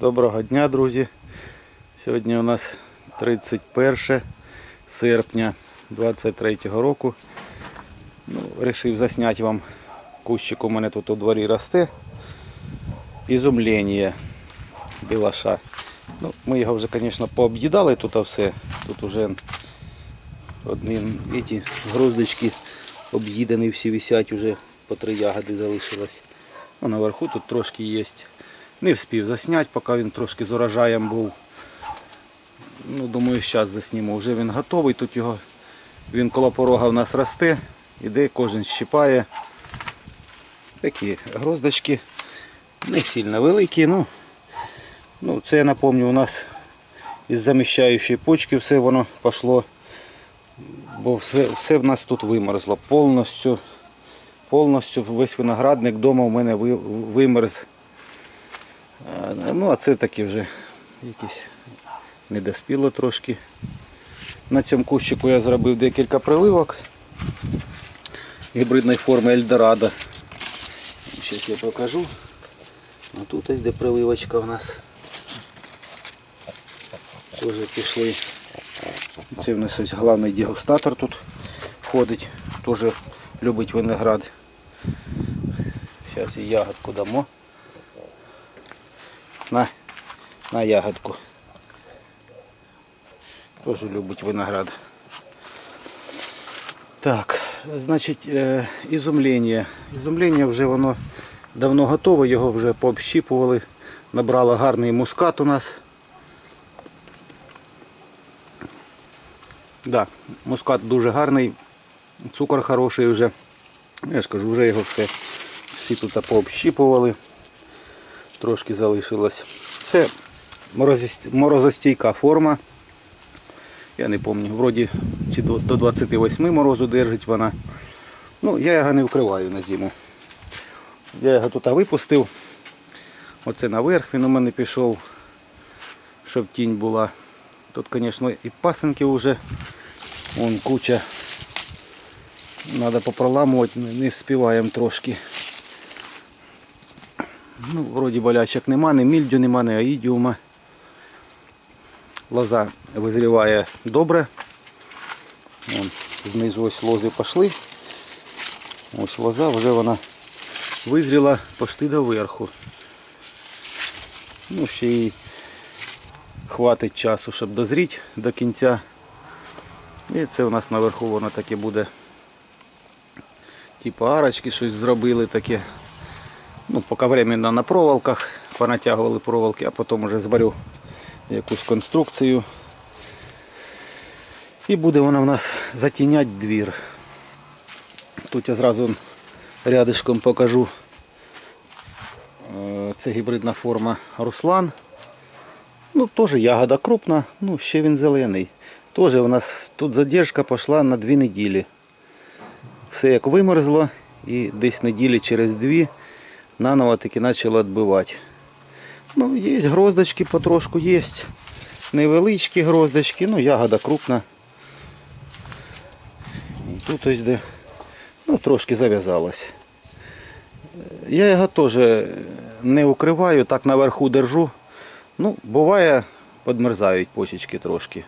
Доброго дня, друзі. Сьогодні у нас 31 серпня 23 року. Ну, Рішив засняти вам кущик у мене тут у дворі росте. Ізумлення білаша. Ну, ми його вже, звісно, пооб'їдали тут все. Тут вже одні ці гроздочки об'їдені всі висять, вже по три ягоди залишилось. Ну, наверху тут трошки є. Не встиг засняти, поки він трошки з урожаєм був. Ну, думаю, зараз засніму. Вже він готовий. Тут його він коло порога в нас росте. Іде, кожен щипає. Такі гроздочки. Не сильно великі. Ну, ну це я напомню, у нас із заміщаючої почки все воно пішло. Бо все, все в нас тут вимерзло повністю. Повністю весь виноградник вдома в мене ви- вимерз. А, Ну, а це такі вже якісь недоспіло трошки. На цьому кущику я зробив декілька прививок гібридної форми Ельдорадо. Зараз я покажу. А тут ось де прививочка у нас. Теж пішли. Це в нас ось головний дегустатор тут входить. Теж любить виноград. Зараз і ягодку дамо. На, на ягодку. Теж любить виноград. Так, значить, е, ізумлення. Ізумлення вже воно давно готове, його вже пообщіпували. Набрало гарний мускат у нас. Да, мускат дуже гарний, цукор хороший вже. Я ж кажу, вже його все всі тут пообщіпували. Трошки залишилось. Це морозостійка форма. Я не пам'ятаю, вроді чи до до 28 морозу держить вона. Ну, я його не вкриваю на зиму. Я його тут випустив. Оце наверх він у мене пішов, щоб тінь була. Тут, звісно, і пасенки вже. Вон куча. Треба попроламувати, не вспіваємо трошки. Ну, вроді болячок нема, ні мільдю нема, ні аїдіума. Лоза визріває добре. Вон, знизу ось лози пішли. Ось лоза вже вона визріла почти до верху. Ну, ще й хватить часу, щоб дозріти до кінця. І це у нас наверху воно таке буде. Типу арочки щось зробили таке. Ну, поки временно на проволоках понатягували проволоки, а потім вже зварю якусь конструкцію. І буде вона в нас затіняти двір. Тут я зразу рядишком покажу. Е, Це гібридна форма Руслан. Ну, теж ягода крупна, ну ще він зелений. Теж у нас тут задержка пішла на дві неділі. Все як вимерзло і десь неділі через дві наново таки почало відбивати. Ну, є гроздочки потрошку є. Невеличкі гроздочки, ну ягода крупна. І тут ось де ну, трошки зав'язалось. Я його теж не укриваю, так наверху держу. Ну, буває, підмерзають почечки трошки.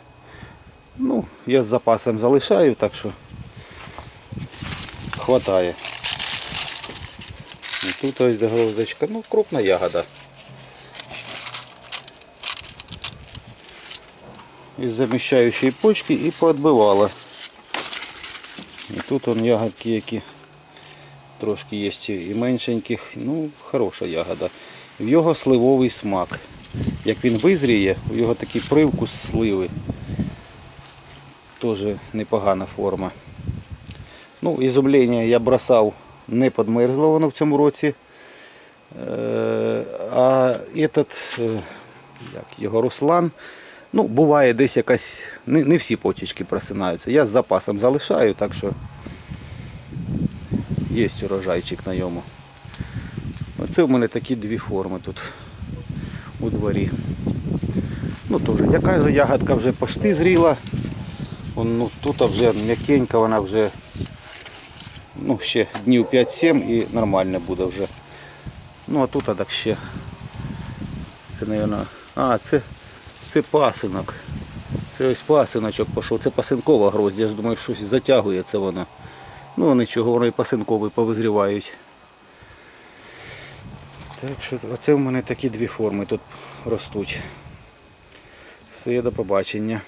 Ну, я з запасом залишаю, так що хватає. І тут ось де гроздочка, ну, крупна ягода. Із заміщаючої почки і поотбивала. І тут он ягодки, які трошки є і меншеньких. Ну, хороша ягода. В його сливовий смак. Як він визріє, у його такий привкус сливи. Теж непогана форма. Ну, ізумлення я бросав, не підмерзло воно в цьому році. Е, А этот, е, як його Руслан, ну, буває десь якась, не, не всі почечки просинаються. Я з запасом залишаю, так що є урожайчик на йому. Оце в мене такі дві форми тут у дворі. Ну теж, яка ж ягодка вже почти зріла. Ну, тут вже м'якенька, вона вже ще днів 5-7 і нормально буде вже. Ну а тут так ще Це, мабуть, а, це, це пасинок. Це ось пасиночок пішов. Це пасинкова гроздь. Я ж думаю, щось затягує це воно. Ну нічого, воно і пасинковий повизрівають. Так що оце в мене такі дві форми тут ростуть. Все, до побачення.